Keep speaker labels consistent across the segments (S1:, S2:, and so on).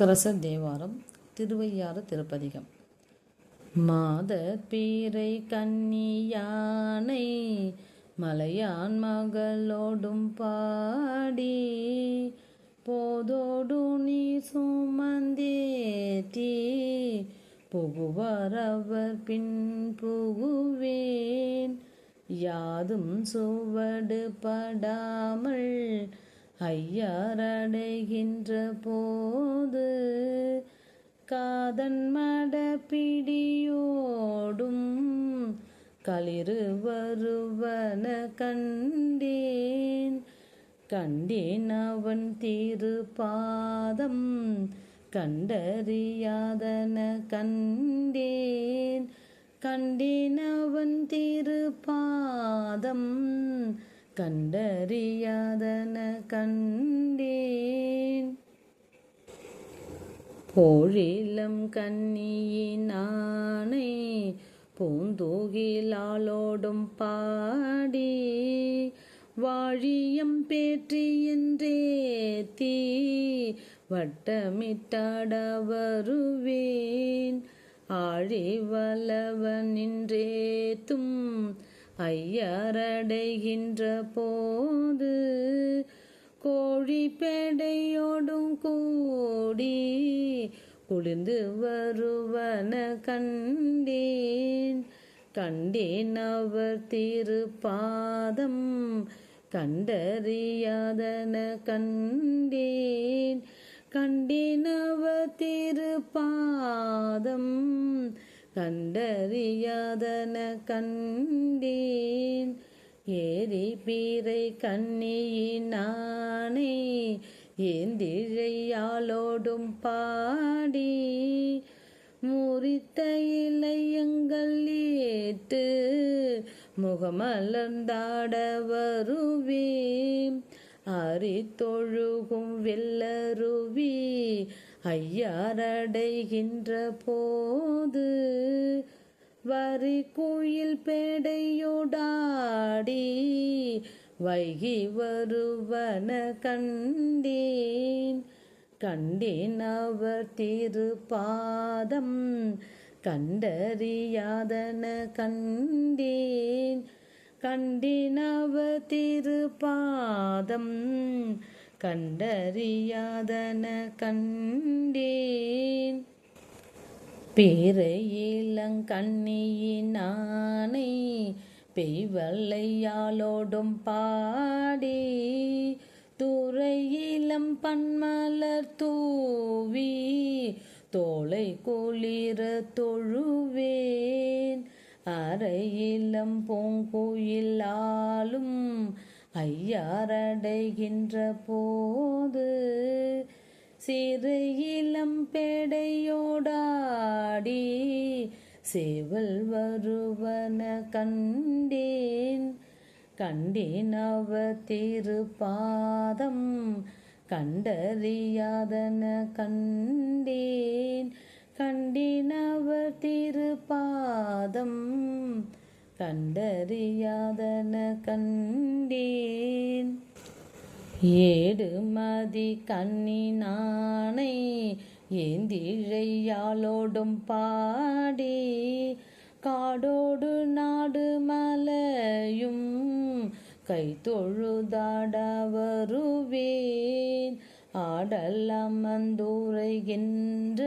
S1: கரச தேவாரம் திருவையாறு திருப்பதிகம். மாத பீரை கன்னியானை மலையான் மகளோடும் பாடி போதோடு நீ சுமந்தேத்தி புகுவார் அவர் பின் புகுவேன். யாதும் சுவடு படாமல் ஐயாரடைகின்ற போது காதன் மடப்பிடியோடும் களிறு வருவன கண்டேன். கண்டேன் அவன் திருப்பாதம் கண்டறியாதன கண்டேன். கண்டேன் அவன் திருப்பாதம் கண்டறியாதன கண்டேன். போழிலம் கண்ணியினானை பூந்தூகிலாலோடும் பாடி வாழியம் பேற்றி என்றே தீ வட்டமிட்டாட வருவேன் ஆழி வல்லவன் நின்றேத்தும் ஐயரடைகின்ற போது கோழி பேடையோடும் கூடி குளிர்ந்து வருவன கண்டேன். கண்டேன் அவர் திருப்பாதம் கண்டறியாதன கண்டேன். கண்டேன் அவர் திருப்பாதம் கண்டறியாதன கண்டேன். ஏரி பீரை கண்ணியினானே ஏந்திழையாலோடும் பாடி. முறித்த இலையங்கள் ஏற்று முகமலர்ந்தாட வருவேன். அரித்தொழுகும் வெள்ளருவி ஐயாரடைகின்ற போது வரி குயில் பேடையோடாடி வைகி வருவன கண்டேன். கண்டேன் அவர் திருப்பாதம் கண்டறியாதன கண்டேன். கண்டினவ அவர் திருப்பாதம் கண்டறியாதன கண்டேன். பேரையிலங்கண்ணியினானை பெய்வல்லையாலோடும் பாடி. துறையிலம் பன்மலர் தூவி தோலை குளிர தொழுவேன் அறையிலம் பூங்குயிலாலும் ஐயாரடைகின்ற போது சிறு இளம் பேடையோடாடி சேவல் வருவன கண்டேன். கண்டேன் அவ திருப்பாதம் கண்டறியாதன கண்டேன். கண்டேன் அவ திருப்பாதம் கண்டறியாதன கண் கண்டேன். ஏடுமதி கண்ணினானை ஏந்திழையாலோடும் பாடி. காடோடு நாடு மலையும் கை தொழுதாட வருவேன் ஆடல் அமர்ந்துரைகின்ற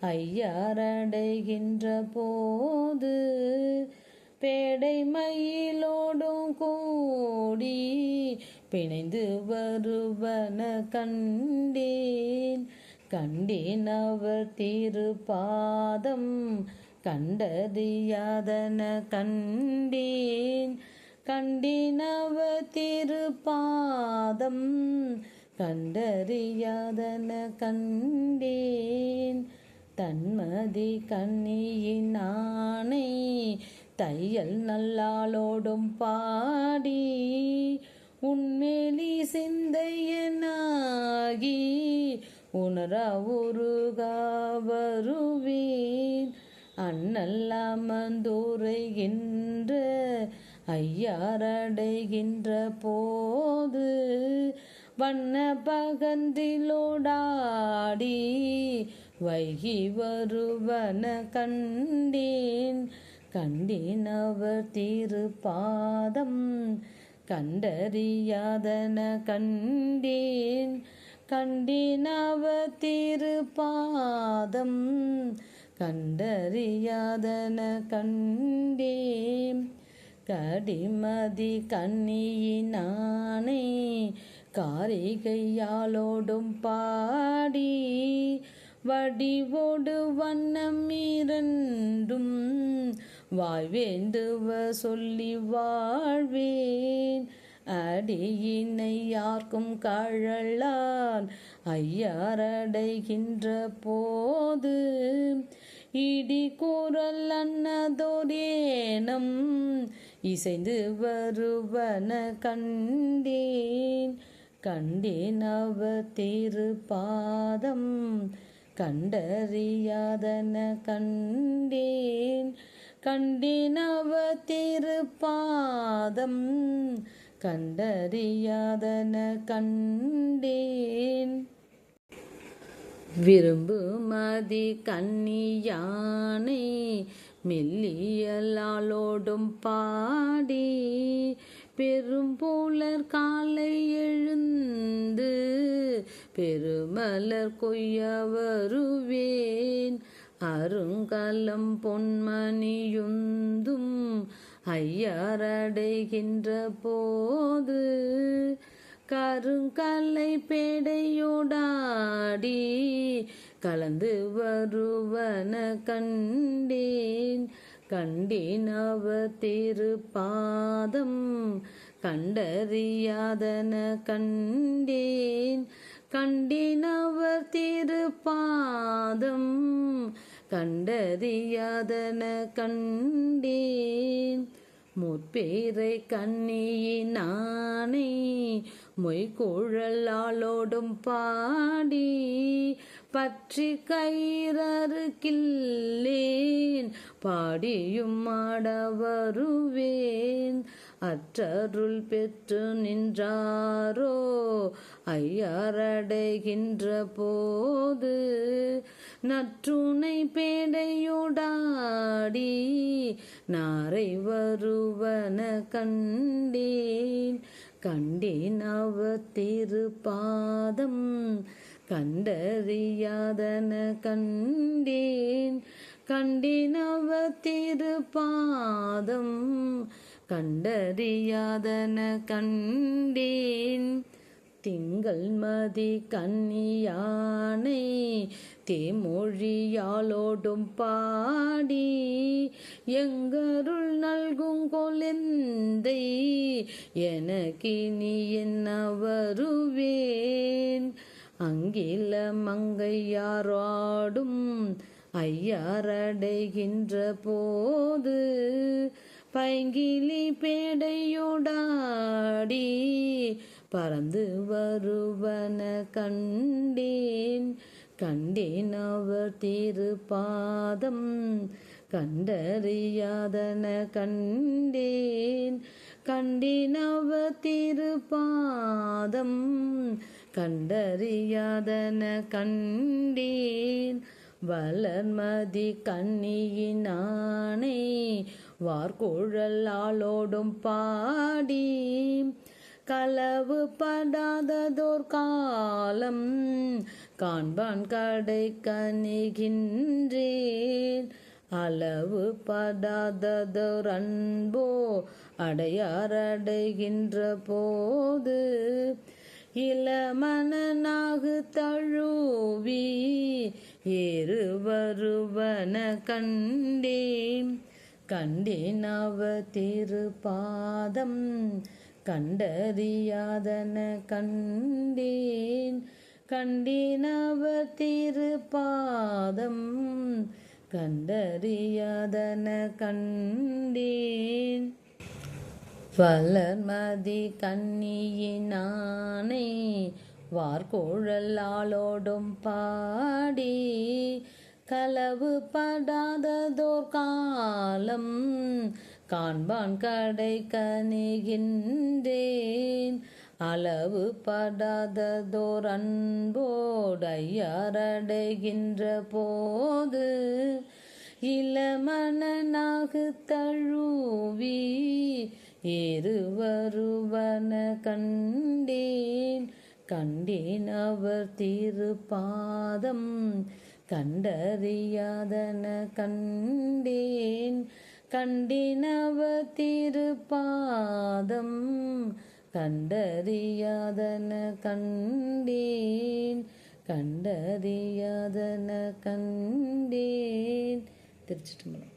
S1: ஐயாரடைகின்ற போது பேடை மயிலோடும் கூடி பிணைந்து வருவன கண்டேன். கண்டேன் அவர் திருப்பாதம் கண்டறியாதன கண்டேன். கண்டினவ அவர் திருப்பாதம் கண்டறியாதன கண்டேன். தன்மதி கண்ணியினானை தையல் நல்லாளோடும் பாடி உண்மேலி சிந்தையனாகி உணர உருகா வருவேன். அண்ணல் ஐயாரடைகின்ற போது வண்ண பகந்திலோடாடி வைகி வருவன கண்டேன். கண்டினவர் திருப்பாதம் கண்டறியாதன கண்டேன். கண்டினவர் திருப்பாதம் கண்டறியாதன கண்டேன். கடிமதி கண்ணியினானே காரிகையாலோடும் பாடி வடிவோடு வண்ணம் இரண்டும் வாய்வேண்டுவ சொல்லி வாழ்வேன். அடியினை யார்க்கும் கழலான் ஐயாரடைகின்ற போது. இடி கூறல் அன்னதோரேனம் இசைந்து வருவன கண்டேன். கண்டேன் அவ திருப்பாதம் கண்டறியாதன கண்டேன். கண்டினவ திருப்பாதம் கண்டறியாதன கண்டேன். விரும்பு மதி கன்னியானை மெல்லியலாலோடும் பாடி பெரும்புலர் காலை எழுந்து பெருமலர் கொய்ய வருவேன் அருங்கலம் பொன்மணியுந்தும் ஐயரடைகின்ற போது கருங்கல்லை பேடையோடாடி கலந்து வருவன கண்டேன். கண்டேன் அவ திருப்பாதம் கண்டறியாதன கண்டேன். கண்டேன் அவர் திருப்பாதம் கண்டறியாதன கண்டேன். முற்பேரை கண்ணியினானே மொய்குழலாலோடும் பாடி பற்றி கயிறறுக்கில்லேன். பாடியும் ஆடவருவேன். அற்றருள் பெற்று நின்றாரோ? ஐயாரடைகின்ற போது நற்றுணை பேடையோடாடி நாரை வருவன கண்டேன். கண்டேன் அவ திருப்பாதம் கண்டறியாதன கண்டேன். கண்டேன் அவ திருப்பாதம் கண்டறியாதன கண்டேன். திங்கள் மதி கன்னியானை தேமொழியாலோடும் பாடி எங்கருள் நல்கும் கொலெந்தை எனக்கினி என்ன வருவேன் அங்கில மங்கையாராடும் ஐயாரடைகின்ற போது பைங்கிலி பேடையோடாடி பறந்து வருவன கண்டேன். கண்டேன் அவர் திருப்பாதம் கண்டறியாதன கண்டேன். கண்டேன் அவர் திருப்பாதம் கண்டறியாதன கண்டேன். வளர்மதி கண்ணியினானே வார்குழலாலோடும் பாடி களவு படாததோர் காலம் காண்பான் கடை கணிகின்றேன் அளவு படாததோர் அன்போ அடையாரடைகின்ற போது இளமனாகு தழுவி ஏறு வருவன கண்டேன். கண்டேன் அவ திருப்பாதம் கண்டறியாதன கண்டேன். கண்டேன் திருப்பாதம் கண்டறியாதன கண்டேன். வளர்மதி கண்ணியினானே வார்கோழல் ஆளோடும் பாடி களவு படாததோர் காலம் காண்பான் கடை கணிகின்றேன் அளவு படாததோர் அன்போடு போது இளமணனாகு தழுவி இருவருவன கண்டேன். கண்டேன் அவர் திருப்பாதம் கண்டறியாதன கண்டேன். கண்டினவ திருப்பாதம் கண்டறியாதன கண்டேன் கண்டறியாதன கண்டேன். திருச்சிட்டு